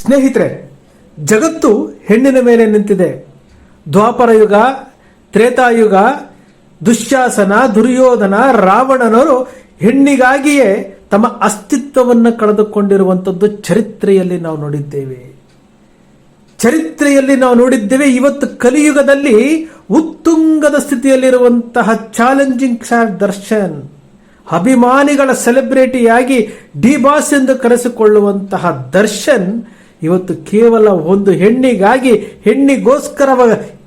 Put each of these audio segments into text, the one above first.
ಸ್ನೇಹಿತರೆ, ಜಗತ್ತು ಹೆಣ್ಣಿನ ಮೇಲೆ ನಿಂತಿದೆ. ದ್ವಾಪರ ಯುಗ ತ್ರೇತಾಯುಗ ದುಶ್ಯಾಸನ, ದುರ್ಯೋಧನ, ರಾವಣನವರು ಹೆಣ್ಣಿಗಾಗಿಯೇ ತಮ್ಮ ಅಸ್ತಿತ್ವವನ್ನು ಕಳೆದುಕೊಂಡಿರುವಂಥದ್ದು ಚರಿತ್ರೆಯಲ್ಲಿ ನಾವು ನೋಡಿದ್ದೇವೆ. ಚರಿತ್ರೆಯಲ್ಲಿ ನಾವು ನೋಡಿದ್ದೇವೆ, ಇವತ್ತು ಕಲಿಯುಗದಲ್ಲಿ ಉತ್ತುಂಗದ ಸ್ಥಿತಿಯಲ್ಲಿರುವಂತಹ ಚಾಲೆಂಜಿಂಗ್ ಸ್ಟಾರ್ ದರ್ಶನ್, ಅಭಿಮಾನಿಗಳ ಸೆಲೆಬ್ರಿಟಿಯಾಗಿ ಡಿ ಬಾಸ್ ಎಂದು ಕರೆಸಿಕೊಳ್ಳುವಂತಹ ದರ್ಶನ್ ಇವತ್ತು ಕೇವಲ ಒಂದು ಹೆಣ್ಣಿಗಾಗಿ ಹೆಣ್ಣಿಗೋಸ್ಕರ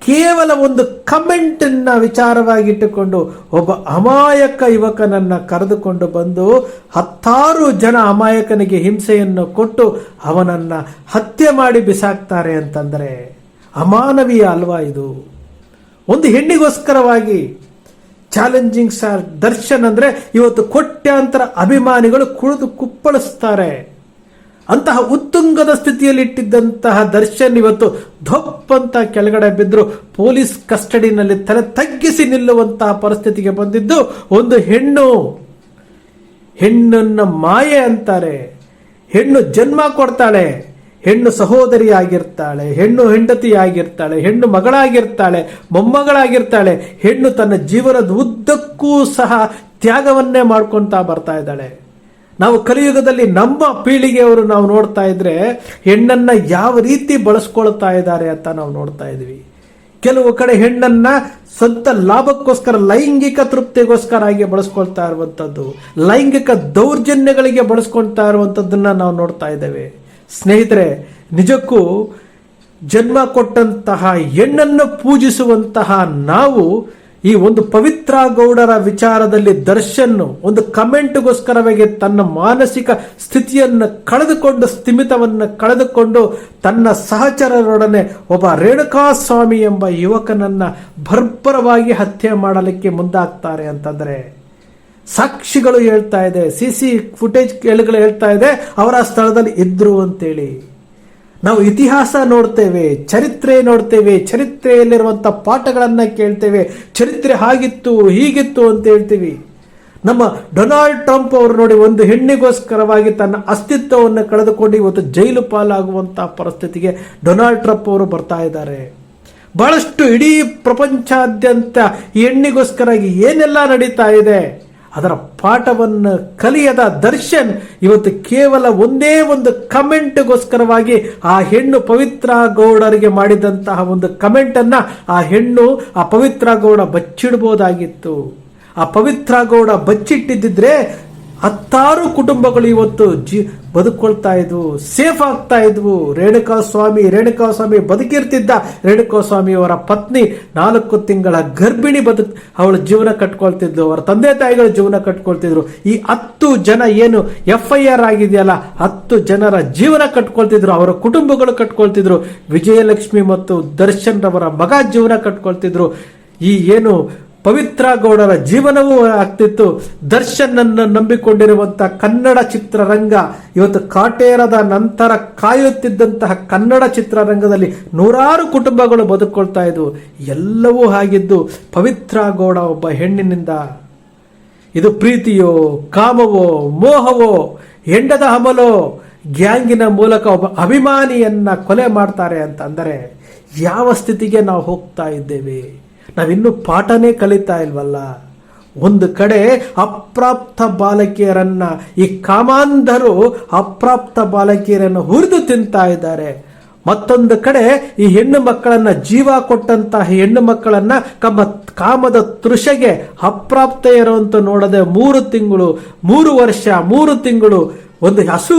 ಕೇವಲ ಒಂದು ಕಮೆಂಟ್ ಅನ್ನ ವಿಚಾರವಾಗಿಟ್ಟುಕೊಂಡು ಒಬ್ಬ ಅಮಾಯಕ ಯುವಕನನ್ನ ಕರೆದುಕೊಂಡು ಬಂದು ಹತ್ತಾರು ಜನ ಅಮಾಯಕನಿಗೆ ಹಿಂಸೆಯನ್ನು ಕೊಟ್ಟು ಅವನನ್ನ ಹತ್ಯೆ ಮಾಡಿ ಬಿಸಾಕ್ತಾರೆ ಅಂತಂದ್ರೆ ಅಮಾನವೀಯ ಅಲ್ವಾ ಇದು? ಒಂದು ಹೆಣ್ಣಿಗೋಸ್ಕರವಾಗಿ ಚಾಲೆಂಜಿಂಗ್ ಸ್ಟಾರ್ ದರ್ಶನ್ ಅಂದ್ರೆ ಇವತ್ತು ಕೋಟ್ಯಾಂತರ ಅಭಿಮಾನಿಗಳು ಕುಳಿದು ಕುಪ್ಪಳಿಸ್ತಾರೆ. ಅಂತಹ ಉತ್ತುಂಗದ ಸ್ಥಿತಿಯಲ್ಲಿ ಇಟ್ಟಿದ್ದಂತಹ ದರ್ಶನ್ ಇವತ್ತು ಧೊಪ್ ಅಂತ ಕೆಳಗಡೆ ಬಿದ್ದರು ಪೊಲೀಸ್ ಕಸ್ಟಡಿನಲ್ಲಿ ತಲೆ ತಗ್ಗಿಸಿ ನಿಲ್ಲುವಂತಹ ಪರಿಸ್ಥಿತಿಗೆ ಬಂದಿದ್ದು ಒಂದು ಹೆಣ್ಣು. ಹೆಣ್ಣನ್ನ ಮಾಯೆ ಅಂತಾರೆ. ಹೆಣ್ಣು ಜನ್ಮ ಕೊಡ್ತಾಳೆ. ಹೆಣ್ಣು ಸಹೋದರಿ ಆಗಿರ್ತಾಳೆ ಹೆಣ್ಣು ಹೆಂಡತಿ ಆಗಿರ್ತಾಳೆ ಹೆಣ್ಣು ಮಗಳಾಗಿರ್ತಾಳೆ. ಮೊಮ್ಮಗಳಾಗಿರ್ತಾಳೆ. ಹೆಣ್ಣು ತನ್ನ ಜೀವನದ ಉದ್ದಕ್ಕೂ ಸಹ ತ್ಯಾಗವನ್ನೇ ಮಾಡ್ಕೊತಾ ಬರ್ತಾ ಇದ್ದಾಳೆ. ನಾವು ಕಲಿಯುಗದಲ್ಲಿ ನಮ್ಮ ಪೀಳಿಗೆಯವರು ನಾವು ನೋಡ್ತಾ ಇದ್ರೆ ಹೆಣ್ಣನ್ನ ಯಾವ ರೀತಿ ಬಳಸ್ಕೊಳ್ತಾ ಇದ್ದಾರೆ ಅಂತ ನಾವು ನೋಡ್ತಾ ಇದ್ವಿ ಕೆಲವು ಕಡೆ ಹೆಣ್ಣನ್ನ ಸ್ವಂತ ಲಾಭಕ್ಕೋಸ್ಕರ, ಲೈಂಗಿಕ ತೃಪ್ತಿಗೋಸ್ಕರ ಆಗಿ ಬಳಸ್ಕೊಳ್ತಾ ಇರುವಂಥದ್ದು ಲೈಂಗಿಕ ದೌರ್ಜನ್ಯಗಳಿಗೆ ಬಳಸ್ಕೊಳ್ತಾ ಇರುವಂತದ್ದನ್ನ ನಾವು ನೋಡ್ತಾ ಇದ್ದೇವೆ. ಸ್ನೇಹಿತರೆ, ನಿಜಕ್ಕೂ ಜನ್ಮ ಕೊಟ್ಟಂತಹ ಹೆಣ್ಣನ್ನು ಪೂಜಿಸುವಂತಹ ನಾವು ಈ ಒಂದು ಪವಿತ್ರ ಗೌಡರ ವಿಚಾರದಲ್ಲಿ ದರ್ಶನ್ ಒಂದು ಕಮೆಂಟ್ಗೋಸ್ಕರವಾಗಿ ತನ್ನ ಮಾನಸಿಕ ಸ್ಥಿತಿಯನ್ನು ಕಳೆದುಕೊಂಡು, ಸ್ಥಿಮಿತವನ್ನು ಕಳೆದುಕೊಂಡು ತನ್ನ ಸಹಚರರೊಡನೆ ಒಬ್ಬ ರೇಣುಕಾಸ್ವಾಮಿ ಎಂಬ ಯುವಕನನ್ನ ಭರ್ಭರವಾಗಿ ಹತ್ಯೆ ಮಾಡಲಿಕ್ಕೆ ಮುಂದಾಗ್ತಾರೆ ಅಂತಂದ್ರೆ ಸಾಕ್ಷಿಗಳು ಹೇಳ್ತಾ ಇದೆ, ಸಿ ಸಿ ಫುಟೇಜ್ ಕೇಳುಗಳು ಹೇಳ್ತಾ ಇದೆ, ಅವರ ಸ್ಥಳದಲ್ಲಿ ಇದ್ರು ಅಂತೇಳಿ. ನಾವು ಇತಿಹಾಸ ನೋಡ್ತೇವೆ, ಚರಿತ್ರೆ ನೋಡ್ತೇವೆ, ಚರಿತ್ರೆಯಲ್ಲಿರುವಂಥ ಪಾಠಗಳನ್ನು ಕೇಳ್ತೇವೆ, ಚರಿತ್ರೆ ಹಾಗಿತ್ತು, ಹೀಗಿತ್ತು ಅಂತ ಹೇಳ್ತೀವಿ. ನಮ್ಮ ಡೊನಾಲ್ಡ್ ಟ್ರಂಪ್ ಅವರು ನೋಡಿ ಒಂದು ಹೆಣ್ಣಿಗೋಸ್ಕರವಾಗಿ ತನ್ನ ಅಸ್ತಿತ್ವವನ್ನು ಕಳೆದುಕೊಂಡು ಇವತ್ತು ಜೈಲು ಪಾಲಾಗುವಂತಹ ಪರಿಸ್ಥಿತಿಗೆ ಡೊನಾಲ್ಡ್ ಟ್ರಂಪ್ ಅವರು ಬರ್ತಾ ಇದ್ದಾರೆ. ಬಹಳಷ್ಟು ಇಡೀ ಪ್ರಪಂಚಾದ್ಯಂತ ಈ ಹೆಣ್ಣಿಗೋಸ್ಕರ ಏನೆಲ್ಲ ನಡೀತಾ ಇದೆ? ಅದರ ಪಾಠವನ್ನು ಕಲಿಯದ ದರ್ಶನ್ ಇವತ್ತು ಕೇವಲ ಒಂದೇ ಒಂದು ಕಮೆಂಟ್ಗೋಸ್ಕರವಾಗಿ ಆ ಹೆಣ್ಣು ಪವಿತ್ರ ಗೌಡರಿಗೆ ಮಾಡಿದಂತಹ ಒಂದು ಕಮೆಂಟ್ ಅನ್ನ ಆ ಹೆಣ್ಣು, ಆ ಪವಿತ್ರ ಗೌಡ ಬಚ್ಚಿಡ್ಬೋದಾಗಿತ್ತು. ಆ ಪವಿತ್ರ ಗೌಡ ಬಚ್ಚಿಟ್ಟಿದ್ದಿದ್ರೆ ಹತ್ತಾರು ಕುಟುಂಬಗಳು ಇವತ್ತು ಜಿ ಬದುಕೊಳ್ತಾ ಇದ್ವು, ಸೇಫ್ ಆಗ್ತಾ ಇದ್ವು. ರೇಣುಕಾ ಸ್ವಾಮಿ ರೇಣುಕಾ ಸ್ವಾಮಿ ಬದುಕಿರ್ತಿದ್ದ. ರೇಣುಕಾ ಸ್ವಾಮಿ ಅವರ ಪತ್ನಿ ನಾಲ್ಕು ತಿಂಗಳ ಗರ್ಭಿಣಿ ಬದುಕ್ ಅವಳ ಜೀವನ ಕಟ್ಕೊಳ್ತಿದ್ಲು. ಅವರ ತಂದೆ ತಾಯಿಗಳ ಜೀವನ ಕಟ್ಕೊಳ್ತಿದ್ರು. ಈ ಹತ್ತು ಜನ ಏನು ಎಫ್ ಐ ಆರ್ ಆಗಿದೆಯಲ್ಲ, ಹತ್ತು ಜನರ ಜೀವನ ಕಟ್ಕೊಳ್ತಿದ್ರು, ಅವರ ಕುಟುಂಬಗಳು ಕಟ್ಕೊಳ್ತಿದ್ರು. ವಿಜಯಲಕ್ಷ್ಮಿ ಮತ್ತು ದರ್ಶನ್ ರವರ ಮಗ ಜೀವನ ಕಟ್ಕೊಳ್ತಿದ್ರು. ಈ ಏನು ಪವಿತ್ರ ಗೌಡರ ಜೀವನವೂ ಆಗ್ತಿತ್ತು. ದರ್ಶನ್ ಅನ್ನು ನಂಬಿಕೊಂಡಿರುವಂತಹ ಕನ್ನಡ ಚಿತ್ರರಂಗ ಇವತ್ತು ಕಾಟೇರದ ನಂತರ ಕಾಯುತ್ತಿದ್ದಂತಹ ಕನ್ನಡ ಚಿತ್ರರಂಗದಲ್ಲಿ ನೂರಾರು ಕುಟುಂಬಗಳು ಬದುಕೊಳ್ತಾ ಇದ್ವು. ಎಲ್ಲವೂ ಆಗಿದ್ದು ಪವಿತ್ರ ಗೌಡ ಒಬ್ಬ ಹೆಣ್ಣಿನಿಂದ. ಇದು ಪ್ರೀತಿಯೋ, ಕಾಮವೋ, ಮೋಹವೋ, ಹೆಂಡದ ಹಮಲೋ ಗ್ಯಾಂಗಿನ ಮೂಲಕ ಒಬ್ಬ ಅಭಿಮಾನಿಯನ್ನ ಕೊಲೆ ಮಾಡ್ತಾರೆ ಅಂತ ಅಂದರೆ ಯಾವ ಸ್ಥಿತಿಗೆ ನಾವು ಹೋಗ್ತಾ ಇದ್ದೇವೆ? ನಾವಿನ್ನೂ ಪಾಠನೇ ಕಲಿತಾ ಇಲ್ವಲ್ಲ? ಒಂದು ಕಡೆ ಅಪ್ರಾಪ್ತ ಬಾಲಕಿಯರನ್ನ ಈ ಕಾಮಾಂಧರು ಅಪ್ರಾಪ್ತ ಬಾಲಕಿಯರನ್ನು ಹುರಿದು ತಿಂತಾ ಇದ್ದಾರೆ. ಮತ್ತೊಂದು ಕಡೆ ಈ ಹೆಣ್ಣು ಮಕ್ಕಳನ್ನ ಜೀವ ಕೊಟ್ಟಂತಹ ಹೆಣ್ಣು ಮಕ್ಕಳನ್ನ ಕಮ್ಮ ಕಾಮದ ತೃಷೆಗೆ ಅಪ್ರಾಪ್ತೆಯರು ಅಂತ ನೋಡದೆ ಮೂರು ತಿಂಗಳು, ಮೂರು ವರ್ಷ, ಮೂರು ತಿಂಗಳು ಒಂದು ಹಸು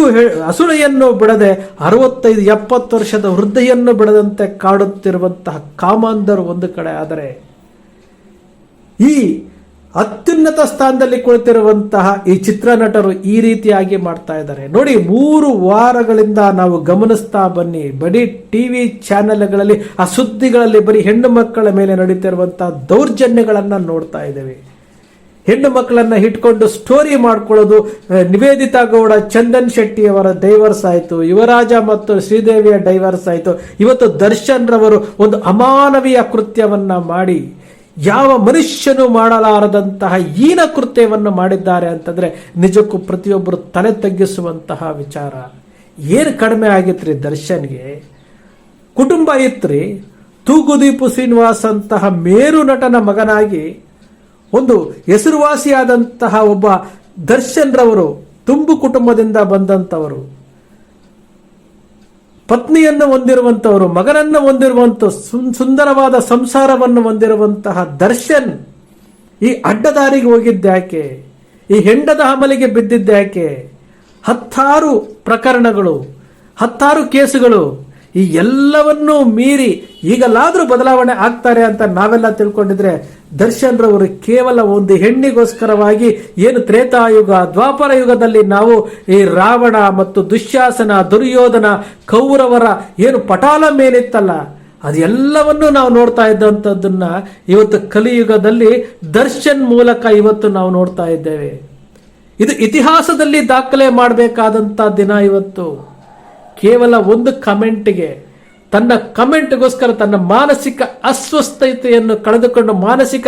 ಹಸುಳೆಯನ್ನು ಬಿಡದೆ ಅರವತ್ತೈದು, ಎಪ್ಪತ್ತು ವರ್ಷದ ವೃದ್ಧೆಯನ್ನು ಬಿಡದಂತೆ ಕಾಡುತ್ತಿರುವಂತಹ ಕಾಮಾಂಧರು ಒಂದು ಕಡೆ ಆದರೆ ಈ ಅತ್ಯುನ್ನತ ಸ್ಥಾನದಲ್ಲಿ ಕುಳಿತಿರುವಂತಹ ಈ ಚಿತ್ರನಟರು ಈ ರೀತಿಯಾಗಿ ಮಾಡ್ತಾ ಇದ್ದಾರೆ. ನೋಡಿ, ಮೂರು ವಾರಗಳಿಂದ ನಾವು ಗಮನಿಸ್ತಾ ಬನ್ನಿ. ಬರೀ ಟಿ ವಿ ಚಾನೆಲ್ಗಳಲ್ಲಿ, ಆ ಸುದ್ದಿಗಳಲ್ಲಿ ಬರೀ ಹೆಣ್ಣು ಮಕ್ಕಳ ಮೇಲೆ ನಡೀತಿರುವಂತಹ ದೌರ್ಜನ್ಯಗಳನ್ನು ನೋಡ್ತಾ ಇದ್ದೇವೆ. ಹೆಣ್ಣು ಮಕ್ಕಳನ್ನ ಇಟ್ಕೊಂಡು ಸ್ಟೋರಿ ಮಾಡ್ಕೊಳ್ಳೋದು ನಿವೇದಿತಾ ಗೌಡ, ಚಂದನ್ ಶೆಟ್ಟಿ ಅವರ ಡೈವರ್ಸ್ ಆಯಿತು, ಯುವರಾಜ ಮತ್ತು ಶ್ರೀದೇವಿಯ ಡೈವರ್ಸ್ ಆಯಿತು. ಇವತ್ತು ದರ್ಶನ್ ರವರು ಒಂದು ಅಮಾನವೀಯ ಕೃತ್ಯವನ್ನ ಮಾಡಿ ಯಾವ ಮನುಷ್ಯನು ಮಾಡಲಾರದಂತಹ ಹೀನ ಕೃತ್ಯವನ್ನು ಮಾಡಿದ್ದಾರೆ ಅಂತಂದ್ರೆ ನಿಜಕ್ಕೂ ಪ್ರತಿಯೊಬ್ಬರು ತಲೆ ತಗ್ಗಿಸುವಂತಹ ವಿಚಾರ. ಏನು ಕಡಿಮೆ ಆಗಿತ್ರಿ ದರ್ಶನ್ಗೆ? ಕುಟುಂಬ ಇತ್ರಿ, ತೂಗುದೀಪು ಶ್ರೀನಿವಾಸ್ ಅಂತಹ ಮೇರು ನಟನ ಮಗನಾಗಿ ಒಂದು ಹೆಸರುವಾಸಿಯಾದಂತಹ ಒಬ್ಬ ದರ್ಶನ್ ರವರು ತುಂಬು ಕುಟುಂಬದಿಂದ ಬಂದಂಥವರು. ಪತ್ನಿಯನ್ನು ಹೊಂದಿರುವಂತವರು ಮಗನನ್ನು ಹೊಂದಿರುವಂತ ಸುನ್- ಸುಂದರವಾದ ಸಂಸಾರವನ್ನು ಹೊಂದಿರುವಂತಹ ದರ್ಶನ್ ಈ ಅಡ್ಡದಾರಿಗೆ ಹೋಗಿದ್ದ್ಯಾಕೆ ಈ ಹೆಂಡದ ಅಮಲಿಗೆ ಬಿದ್ದಿದ್ದ್ಯಾಕೆ ಹತ್ತಾರು ಪ್ರಕರಣಗಳು, ಹತ್ತಾರು ಕೇಸುಗಳು ಈ ಎಲ್ಲವನ್ನೂ ಮೀರಿ ಈಗಲಾದರೂ ಬದಲಾವಣೆ ಆಗ್ತಾರೆ ಅಂತ ನಾವೆಲ್ಲ ತಿಳ್ಕೊಂಡಿದ್ರೆ ದರ್ಶನ್ ರವರು ಕೇವಲ ಒಂದು ಹೆಣ್ಣಿಗೋಸ್ಕರವಾಗಿ ಏನು ತ್ರೇತಾಯುಗ, ದ್ವಾಪರ ಯುಗದಲ್ಲಿ ನಾವು ಈ ರಾವಣ ಮತ್ತು ದುಶ್ಯಾಸನ, ದುರ್ಯೋಧನ, ಕೌರವರ ಏನು ಪಟಾಲ ಮೇಲಿತ್ತಲ್ಲ, ಅದೆಲ್ಲವನ್ನೂ ನಾವು ನೋಡ್ತಾ ಇದ್ದಂಥದ್ದನ್ನ ಇವತ್ತು ಕಲಿಯುಗದಲ್ಲಿ ದರ್ಶನ್ ಮೂಲಕ ಇವತ್ತು ನಾವು ನೋಡ್ತಾ ಇದ್ದೇವೆ. ಇದು ಇತಿಹಾಸದಲ್ಲಿ ದಾಖಲೆ ಮಾಡಬೇಕಾದಂಥ ದಿನ ಇವತ್ತು. ಕೇವಲ ಒಂದು ಕಮೆಂಟ್ಗೆ, ತನ್ನ ಕಮೆಂಟ್ಗೋಸ್ಕರ ತನ್ನ ಮಾನಸಿಕ ಅಸ್ವಸ್ಥತೆಯನ್ನು ಕಳೆದುಕೊಂಡು, ಮಾನಸಿಕ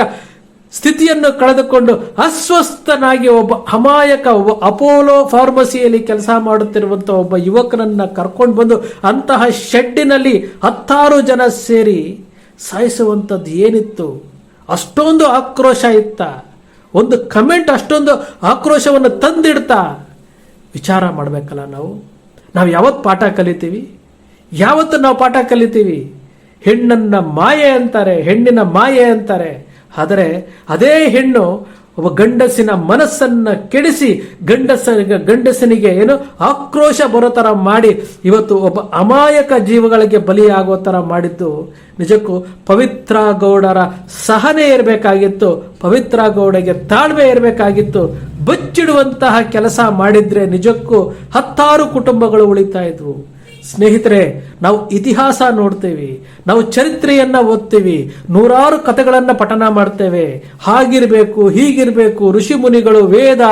ಸ್ಥಿತಿಯನ್ನು ಕಳೆದುಕೊಂಡು ಅಸ್ವಸ್ಥನಾಗಿ ಒಬ್ಬ ಅಮಾಯಕ ಅಪೋಲೋ ಫಾರ್ಮಸಿಯಲ್ಲಿ ಕೆಲಸ ಮಾಡುತ್ತಿರುವಂಥ ಒಬ್ಬ ಯುವಕನನ್ನು ಕರ್ಕೊಂಡು ಬಂದು ಅಂತಹ ಶೆಡ್ಡಿನಲ್ಲಿ ಹತ್ತಾರು ಜನ ಸೇರಿ ಸಾಯಿಸುವಂಥದ್ದು ಏನಿತ್ತು? ಅಷ್ಟೊಂದು ಆಕ್ರೋಶ ಇತ್ತ? ಒಂದು ಕಮೆಂಟ್ ಅಷ್ಟೊಂದು ಆಕ್ರೋಶವನ್ನು ತಂದಿಡ್ತಾ? ವಿಚಾರ ಮಾಡಬೇಕಲ್ಲ ನಾವು? ನಾವು ಯಾವತ್ತು ಪಾಠ ಕಲಿತೀವಿ? ಯಾವತ್ತು ನಾವು ಪಾಠ ಕಲಿತೀವಿ? ಹೆಣ್ಣನ್ನ ಮಾಯೆ ಅಂತಾರೆ, ಹೆಣ್ಣಿನ ಮಾಯೆ ಅಂತಾರೆ. ಆದರೆ ಅದೇ ಹೆಣ್ಣು ಒಬ್ಬ ಗಂಡಸಿನ ಮನಸ್ಸನ್ನ ಕೆಡಿಸಿ ಗಂಡಸ ಗಂಡಸನಿಗೆ ಏನು ಆಕ್ರೋಶ ಬರೋ ಥರ ಮಾಡಿ, ಇವತ್ತು ಒಬ್ಬ ಅಮಾಯಕ ಜೀವಗಳಿಗೆ ಬಲಿಯಾಗೋ ಥರ ಮಾಡಿದ್ದು, ನಿಜಕ್ಕೂ ಪವಿತ್ರ ಗೌಡರ ಸಹನೆ ಇರಬೇಕಾಗಿತ್ತು, ಪವಿತ್ರ ಗೌಡಗೆ ತಾಳ್ಮೆ ಇರಬೇಕಾಗಿತ್ತು. ಬಚ್ಚಿಡುವಂತಹ ಕೆಲಸ ಮಾಡಿದ್ರೆ ನಿಜಕ್ಕೂ ಹತ್ತಾರು ಕುಟುಂಬಗಳು ಉಳಿತಾ ಇದ್ವು. ಸ್ನೇಹಿತರೆ, ನಾವು ಇತಿಹಾಸ ನೋಡ್ತೇವೆ, ನಾವು ಚರಿತ್ರೆಯನ್ನ ಓದ್ತೀವಿ, ನೂರಾರು ಕಥೆಗಳನ್ನ ಪಠನ ಮಾಡ್ತೇವೆ. ಹಾಗಿರ್ಬೇಕು, ಹೀಗಿರ್ಬೇಕು, ಋಷಿ ಮುನಿಗಳು ವೇದ,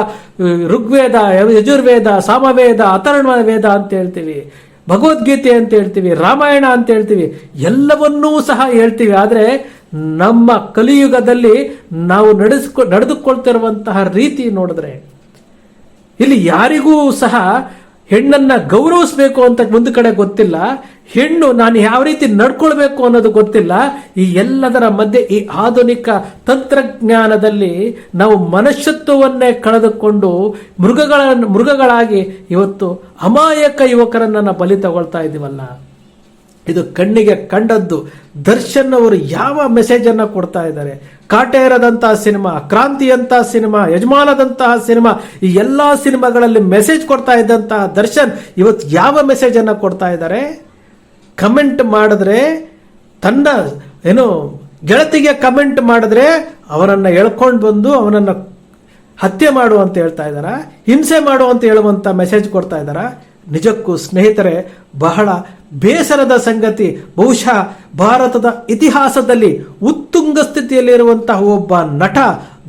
ಋಗ್ವೇದ, ಯಜುರ್ವೇದ, ಸಾಮವೇದ ಅಥರ್ಣ ವೇದ ಅಂತ ಹೇಳ್ತೀವಿ. ಭಗವದ್ಗೀತೆ ಅಂತ ಹೇಳ್ತೀವಿ, ರಾಮಾಯಣ ಅಂತ ಹೇಳ್ತೀವಿ, ಎಲ್ಲವನ್ನೂ ಸಹ ಹೇಳ್ತೀವಿ. ಆದರೆ ನಮ್ಮ ಕಲಿಯುಗದಲ್ಲಿ ನಾವು ನಡೆಸ್ಕೊ, ನಡೆದುಕೊಳ್ತಿರುವಂತಹ ರೀತಿ ನೋಡಿದ್ರೆ ಇಲ್ಲಿ ಯಾರಿಗೂ ಸಹ ಹೆಣ್ಣನ್ನ ಗೌರವಿಸಬೇಕು ಅಂತ ಒಂದು ಕಡೆ ಗೊತ್ತಿಲ್ಲ, ಹೆಣ್ಣು ನಾನು ಯಾವ ರೀತಿ ನಡ್ಕೊಳ್ಬೇಕು ಅನ್ನೋದು ಗೊತ್ತಿಲ್ಲ, ಈ ಎಲ್ಲದರ ಮಧ್ಯೆ ಈ ಆಧುನಿಕ ತಂತ್ರಜ್ಞಾನದಲ್ಲಿ ನಾವು ಮನುಷ್ಯತ್ವವನ್ನೇ ಕಳೆದುಕೊಂಡು ಮೃಗಗಳ ಮೃಗಗಳಾಗಿ ಇವತ್ತು ಅಮಾಯಕ ಯುವಕರನ್ನ ಬಲಿ ತಗೊಳ್ತಾ ಇದ್ದೀವಲ್ಲ ಇದು ಕಣ್ಣಿಗೆ ಕಂಡದ್ದು. ದರ್ಶನ್ ಅವರು ಯಾವ ಮೆಸೇಜ್ ಅನ್ನ ಕೊಡ್ತಾ ಇದ್ದಾರೆ? ಕಾಟೇರದಂತಹ ಸಿನಿಮಾ, ಕ್ರಾಂತಿಯಂತಹ ಸಿನಿಮಾ, ಯಜಮಾನದಂತಹ ಸಿನಿಮಾ, ಈ ಎಲ್ಲಾ ಸಿನಿಮಾಗಳಲ್ಲಿ ಮೆಸೇಜ್ ಕೊಡ್ತಾ ಇದ್ದಂತಹ ದರ್ಶನ್ ಇವತ್ತು ಯಾವ ಮೆಸೇಜ್ ಅನ್ನ ಕೊಡ್ತಾ ಇದ್ದಾರೆ? ಕಮೆಂಟ್ ಮಾಡಿದ್ರೆ ತನ್ನ ಏನು ಗೆಳತಿಗೆ ಕಮೆಂಟ್ ಮಾಡಿದ್ರೆ ಅವನನ್ನ ಎಳ್ಕೊಂಡು ಬಂದು ಅವನನ್ನು ಹತ್ಯೆ ಮಾಡು ಅಂತ ಹೇಳ್ತಾ ಇದ್ದಾರ? ಹಿಂಸೆ ಮಾಡು ಅಂತ ಹೇಳುವಂತ ಮೆಸೇಜ್ ಕೊಡ್ತಾ ಇದ್ದಾರ? ನಿಜಕ್ಕೂ ಸ್ನೇಹಿತರೆ, ಬಹಳ ಬೇಸರದ ಸಂಗತಿ. ಬಹುಶಃ ಭಾರತದ ಇತಿಹಾಸದಲ್ಲಿ ಉತ್ತುಂಗ ಸ್ಥಿತಿಯಲ್ಲಿರುವಂತಹ ಒಬ್ಬ ನಟ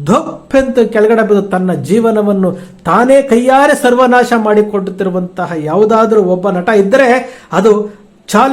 ದೊಪ್ಪೆಂತ ಕೆಳಗಡೆ ಬಿದ್ದು ತನ್ನ ಜೀವನವನ್ನು ತಾನೇ ಕೈಯಾರೆ ಸರ್ವನಾಶ ಮಾಡಿಕೊಡುತ್ತಿರುವಂತಹ ಯಾವುದಾದರೂ ಒಬ್ಬ ನಟ ಇದ್ದರೆ ಅದು ಚಾಲೆಂಜ್